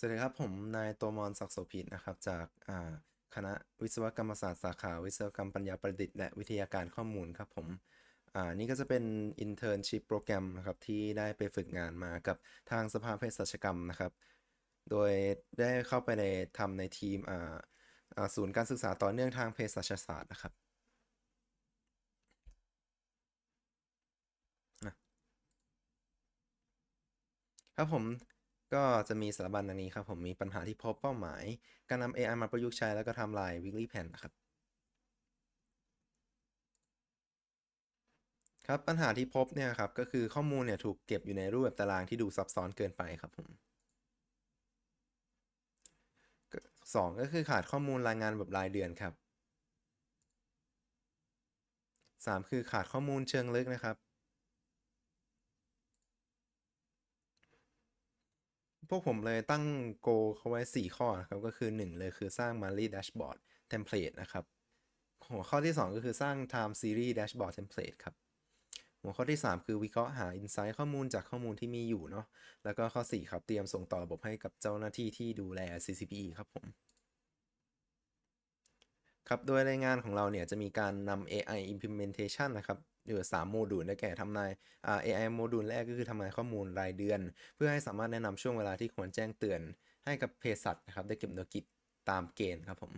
สวัสดีครับ ผมนายตัวมอนศักดิ์โสภิตนะครับ จากคณะวิศวกรรมศาสตร์สาขา วิศวกรรมปัญญาประดิษฐ์และวิทยาการข้อมูลครับผมอ่านี่ก็จะเป็น internship โปรแกรมนะครับที่ได้ไปฝึกงานมากับทางสภาเภสัชกรรมนะครับ โดยได้เข้าไปในทำในทีมอ่าศูนย์การศึกษาต่อเนื่องทางเภสัชศาสตร์นะครับครับผม ก็จะมีสารบัญดังนี้ครับ ผมมีปัญหาที่พบเป้าหมาย การนำ AI มาประยุกต์ใช้แล้วก็ทำลาย weekly plan นะครับ ครับปัญหาที่พบเนี่ยครับ ก็คือข้อมูลเนี่ยถูกเก็บอยู่ในรูปแบบตารางที่ดูซับซ้อนเกินไปครับผมสองก็คือขาดข้อมูลรายงานแบบรายเดือนครับสามคือขาดข้อมูลเชิงลึกนะครับ พวกผมเลยตั้งโกเขาไว้ 4 ข้อนะครับก็คือ 1 เลยคือสร้าง Monthly Dashboard Template นะครับ หัวข้อที่ 2 ก็คือสร้าง Time Series Dashboard Template ครับ หัวข้อที่ 3 คือวิเคราะห์หา Insight ข้อมูลจากข้อมูลที่มีอยู่เนาะแล้วก็ข้อ 4 ครับ เตรียมส่งต่อระบบให้กับเจ้าหน้าที่ที่ดูแล CCPE ครับผม ครับโดยรายงานของเราเนี่ยจะมีการนำ AI implementation นะครับอยู่3โมดูลได้แก่ทำนาย AI โมดูลแรกก็คือทำนายข้อมูลรายเดือน เพื่อให้สามารถแนะนำช่วงเวลาที่ควรแจ้งเตือน ให้กับเภสัชนะครับได้เก็บหน่วกิจตามเกณฑ์ครับผม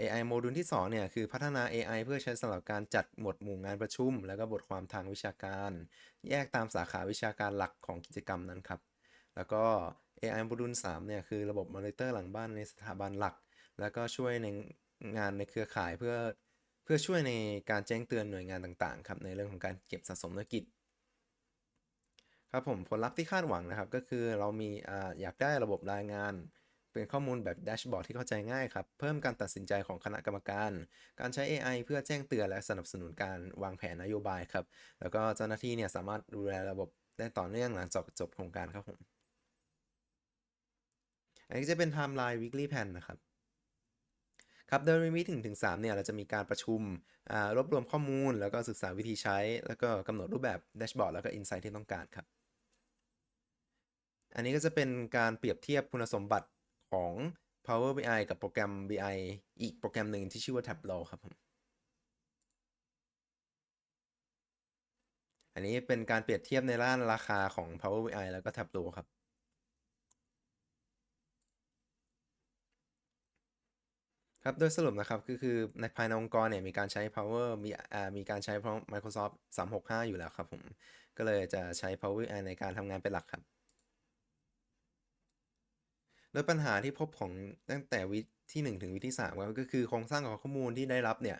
AI โมดูลที่2เนี่ยคือพัฒนา AI เพื่อใช้สำหรับการจัดหมวดหมู่งานประชุม แล้วก็บทความทางวิชาการ แยกตามสาขาวิชาการหลักของกิจกรรมนั้นครับ แล้วก็ AI โมดูล3เนี่ยคือระบบมอนิเตอร์หลังบ้านในสถาบันหลัก แล้วก็ช่วยใน งานในเครือข่ายเพื่อเพื่อช่วยในการแจ้งเตือนหน่วยงานต่างๆครับในเรื่องของการเก็บสะสมธุรกิจครับผมผลลัพธ์ที่คาดหวังนะครับ ก็คือเรามีออยากได้ระบบรายงาน เป็นข้อมูลแบบแดชบอร์ดที่เข้าใจง่ายครับ เพิ่มการตัดสินใจของคณะกรรมการ การใช้ AI เพื่อแจ้งเตือนและสนับสนุนการวางแผนนโยบายครับ แล้วก็เจ้าหน้าที่เนี่ยสามารถดูแลระบบได้ต่อเนื่องหลังจากจบโครงการครับผมอันนี้จะเป็นไทม์ไลน์ weekly plan นะครับ ครับโดยมีถึงถึง3เนี่ยเราจะมีการประชุมรวบรวมข้อมูล แล้วก็ศึกษาวิธีใช้ แล้วก็กำหนดรูปแบบแดชบอร์ดแล้วก็อินไซต์ที่ต้องการครับ อันนี้ก็จะเป็นการเปรียบเทียบคุณสมบัติของ Power BI กับโปรแกรม BI อีกโปรแกรมหนึ่งที่ชื่อว่า Tableau ครับผมอันนี้เป็นการเปรียบเทียบในด้านราคาของ Power BI แล้วก็ Tableau ครับ ครับ โดยสรุปนะครับก็คือในภายในองค์กรเนี่ยมีการใช้ Power มีอ่ามีการใช้ Microsoft 365 อยู่แล้วครับผม ก็เลยจะใช้ Power BI ในการทำงานเป็นหลักครับ โดยปัญหาที่พบของตั้งแต่วิที่ 1 ถึงวิที่3ครับก็คือโครงสร้างของข้อมูลที่ได้รับเนี่ย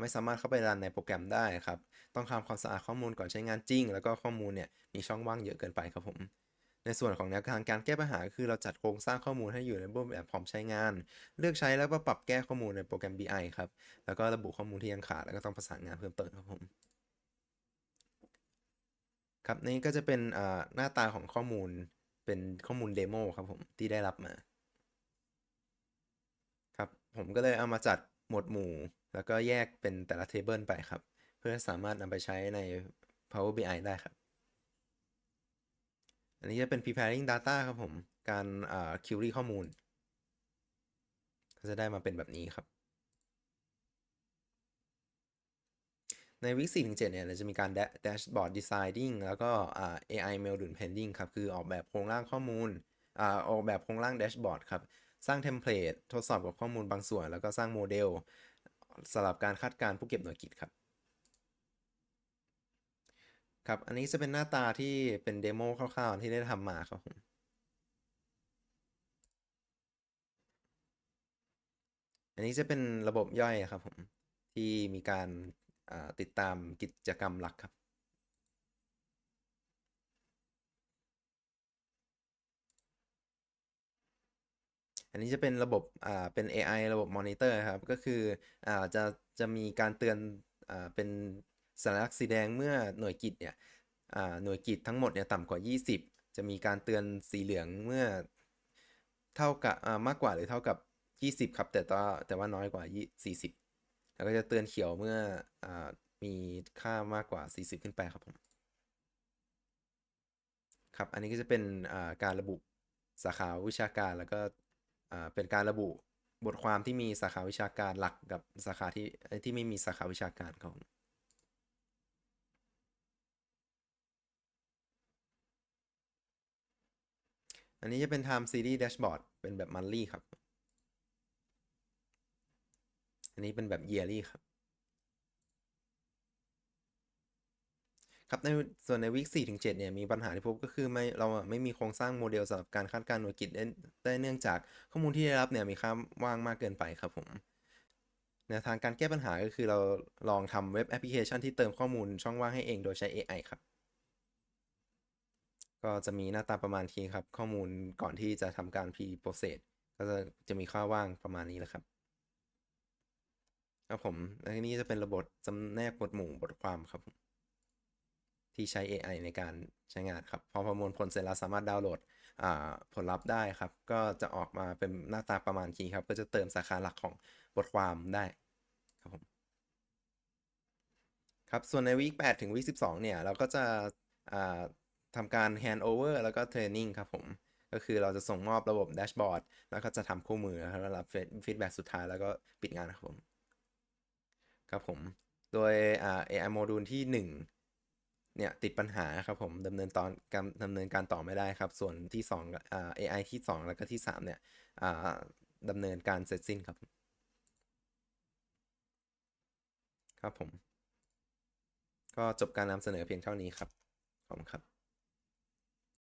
ไม่สามารถเข้าไปรันในโปรแกรมได้ครับ ต้องทำความสะอาดข้อมูลก่อนใช้งานจริง แล้วก็ข้อมูลเนี่ยมีช่องว่างเยอะเกินไปครับผม ในส่วนของแนวทางการแก้ปัญหา คือเราจัดโครงสร้างข้อมูลให้อยู่ในรูปแบบพร้อมใช้งาน เลือกใช้แล้วก็ปรับแก้ข้อมูลในโปรแกรม BI ครับ แล้วก็ระบุข้อมูลที่ยังขาดแล้วก็ต้องประสานงานเพิ่มเติมครับผมครับนี่ก็จะเป็นหน้าตาของข้อมูลเป็นข้อมูลเดโมครับผมที่ได้รับมาครับผมก็เลยเอามาจัดหมวดหมู่ แล้วก็แยกเป็นแต่ละเทเบิลไปครับ เพื่อสามารถนำไปใช้ใน Power BI ได้ครับ อันนี้จะเป็น preparing data ครับผม การ query ข้อมูล ก็จะได้มาเป็นแบบนี้ครับ ในวิก4ถึง7เนี่ยเราจะมีการ dashboard designing แล้วก็ AI module pending ครับ คือออกแบบโครงร่างข้อมูลออกแบบโครงร่าง dashboard ครับ สร้างเทมเพลตทดสอบกับข้อมูลบางส่วน แล้วก็สร้างโมเดลสำหรับการคาดการณ์ผู้เก็บหน่วยกิจครับ ครับ อันนี้จะเป็นหน้าตาที่เป็นเดโมคร่าวๆที่ได้ทำมาครับผมอันนี้จะเป็นระบบย่อยครับผมที่มีการติดตามกิจกรรมหลักครับ อันนี้จะเป็นระบบอ่าเป็น AI ระบบมอนิเตอร์ครับ ก็คืออ่าจะจะมีการเตือนอ่าเป็น สัญลักษณ์สีแดงเมื่อหน่วยกิจเนี่ยหน่วยกิจทั้งหมดเนี่ยต่ำกว่า 20 จะมีการเตือนสีเหลืองเมื่อเท่ากับมากกว่าหรือเท่ากับ 20 ครับ แต่ว่าแต่ว่าน้อยกว่า 40 แล้วก็จะเตือนเขียวเมื่ออมีค่ามากกว่า 40 ขึ้นไปครับผมครับ อันนี้ก็จะเป็นการระบุสาขาวิชาการแล้วก็เป็นการระบุบทความที่มีสาขาวิชาการหลักกับสาขาที่ที่ไม่มีสาขาวิชาการครับ อันนี้จะเป็น Time Series Dashboard เป็นแบบ monthly ครับ อันนี้เป็นแบบ yearly ครับ ครับในส่วนในวีค4ถึง7เนี่ยมีปัญหาที่พบก็คือไม่เราไม่มีโครงสร้างโมเดลสำหรับการคาดการณ์หน่วยกิจได้ได้เนื่องจากข้อมูลที่ได้รับเนี่ยมีค่าว่างมากเกินไปครับผมแนวทางการแก้ปัญหาก็คือเราลองทำเว็บแอปพลิเคชันที่เติมข้อมูลช่องว่างให้เองโดยใช้ AI ครับ ก็จะมีหน้าตาประมาณทีครับ ข้อมูลก่อนที่จะทำการ pre-process ก็จะจะมีค่าว่างประมาณนี้แหละครับครับผมและทีนี้จะเป็นระบบจำแนกหมวดหมู่บทความครับ ที่ใช้ AI ในการใช้งานครับ พอประมวลผลเสร็จแล้วสามารถดาวน์โหลดผลลัพธ์ได้ครับ ก็จะออกมาเป็นหน้าตาประมาณนี้ครับ ก็จะเติมสาขาหลักของบทความได้ครับผมครับ ส่วนในวีค8ถึงวีค12 เนี่ย เราก็จะอ่า ทำการ hand over แล้วก็เทรนนิ่งครับผม ก็คือเราจะส่งมอบระบบแดชบอร์ดแล้วก็จะทำคู่มือแล้วรับฟีดแบ็สุดท้ายแล้วก็ปิดงานครับผม ครับผม โดย AI โมดูลที่ 1 เนี่ย ติดปัญหาครับผมดำเนินตอนการดำเนินการต่อไม่ได้ครับ ส่วนที่2อ่า AI ที่ 2 แล้วก็ที่ 3 เนี่ยอ่าดำเนินการเสร็จสิ้นครับ ครับผม ก็จบการนำเสนอเพียงเท่านี้ครับ ขอบคุณครับ